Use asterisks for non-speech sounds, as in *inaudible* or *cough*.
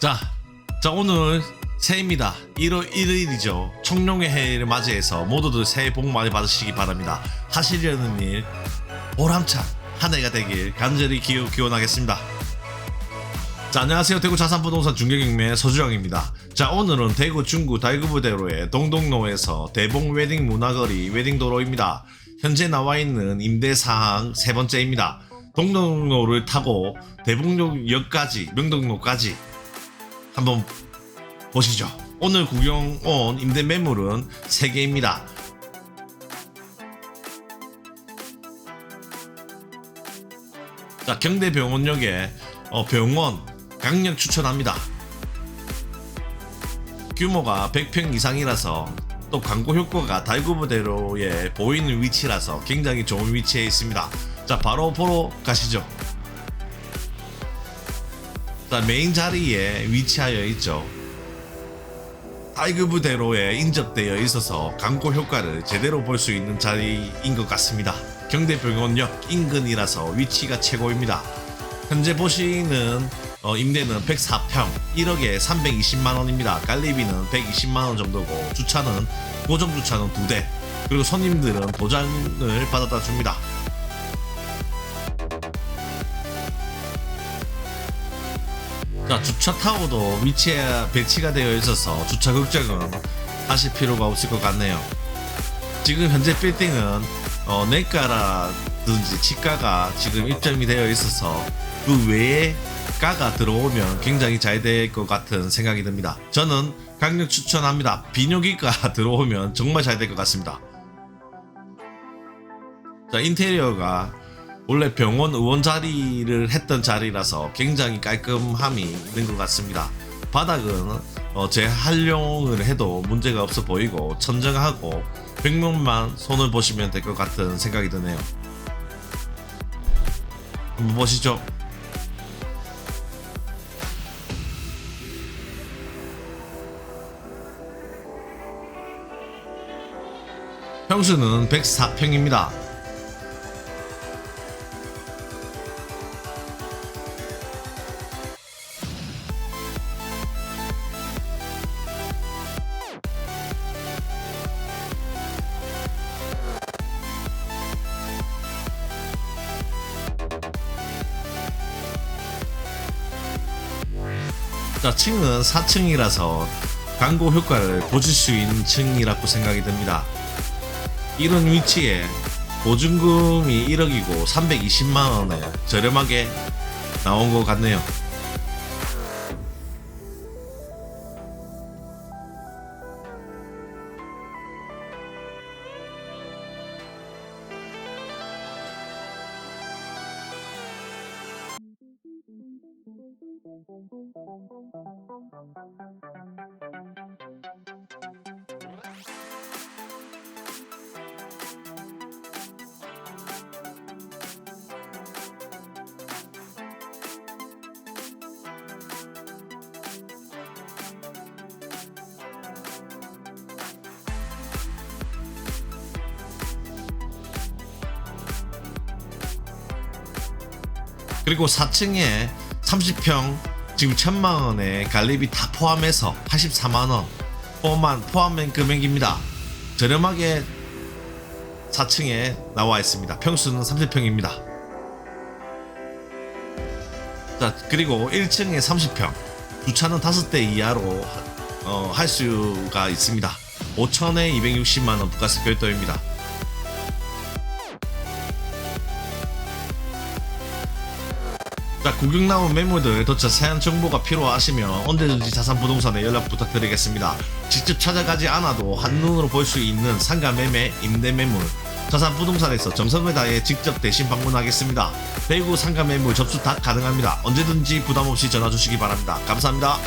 자, 자 오늘 새해입니다. 1월 1일이죠. 청룡의 해를 맞이해서 모두들 새해 복 많이 받으시기 바랍니다. 하시려는 일 보람찬 한 해가 되길 간절히 기원, 기원하겠습니다. 자, 안녕하세요. 대구 자산부동산 중개경매 서주영입니다. 자, 오늘은 대구 중구 달구부대로의 동동로에서 대봉 웨딩 문화거리 웨딩도로입니다. 현재 나와 있는 임대사항 세 번째입니다. 동동로를 타고 대봉역까지, 명동로까지 한번 보시죠. 오늘 구경 온 임대 매물은 3개입니다. 자, 경대병원역에 어, 병원 강력 추천합니다. 규모가 100평 이상이라서 또 광고 효과가 달구부대로에 보이는 위치라서 굉장히 좋은 위치에 있습니다. 자, 바로 보러 가시죠. 자, 메인 자리에 위치하여 있죠. 달구부대로에 인접되어 있어서 광고 효과를 제대로 볼 수 있는 자리인 것 같습니다. 경대병원역 인근이라서 위치가 최고입니다. 현재 보시는 어, 임대는 104평 1억에 320만 원입니다. 깔리비는 120만 원 정도고 주차는 고정 주차는 두 대. 그리고 손님들은 도장을 받아다 줍니다. 자 주차 타워도 위치에 배치가 되어 있어서 주차 걱정은 하실 필요가 없을 것 같네요. 지금 현재 빌딩은 어, 내과라든지 치과가 지금 입점이 되어 있어서 그 외에 가가 들어오면 굉장히 잘 될 것 같은 생각이 듭니다. 저는 강력 추천합니다. 비뇨기과 *laughs* 들어오면 정말 잘 될 것 같습니다. 자, 인테리어가 원래 병원 의원 자리를 했던 자리라서 굉장히 깔끔함이 있는 것 같습니다. 바닥은 어, 재활용을 해도 문제가 없어 보이고 천정하고 벽면만 손을 보시면 될 것 같은 생각이 드네요. 한번 보시죠. 평수는 104평입니다. 자, 층은 4층이라서 광고 효과를 보실 수 있는 층이라고 생각이 듭니다. 이런 위치에 보증금이 1억이고 320만 원에 저렴하게 나온 것 같네요. 그리고 4층에 30평 지금 천만 원에 관리비 다 포함해서 84만 원 포함한 포함된 금액입니다. 저렴하게 4층에 나와 있습니다. 평수는 30평입니다. 자 그리고 1층에 30평 주차는 5대 이하로 어, 할 수가 있습니다. 5천에 260만 원 부가세 별도입니다. 자, 구경 나온 매물들 더 자세한 정보가 필요하시면 언제든지 자산부동산에 연락 부탁드리겠습니다. 직접 찾아가지 않아도 한눈으로 볼 수 있는 상가 매매, 임대 매물, 자산부동산에서 정성을 다해 직접 대신 방문하겠습니다. 대구 상가 매물 접수 다 가능합니다. 언제든지 부담 없이 전화 주시기 바랍니다. 감사합니다.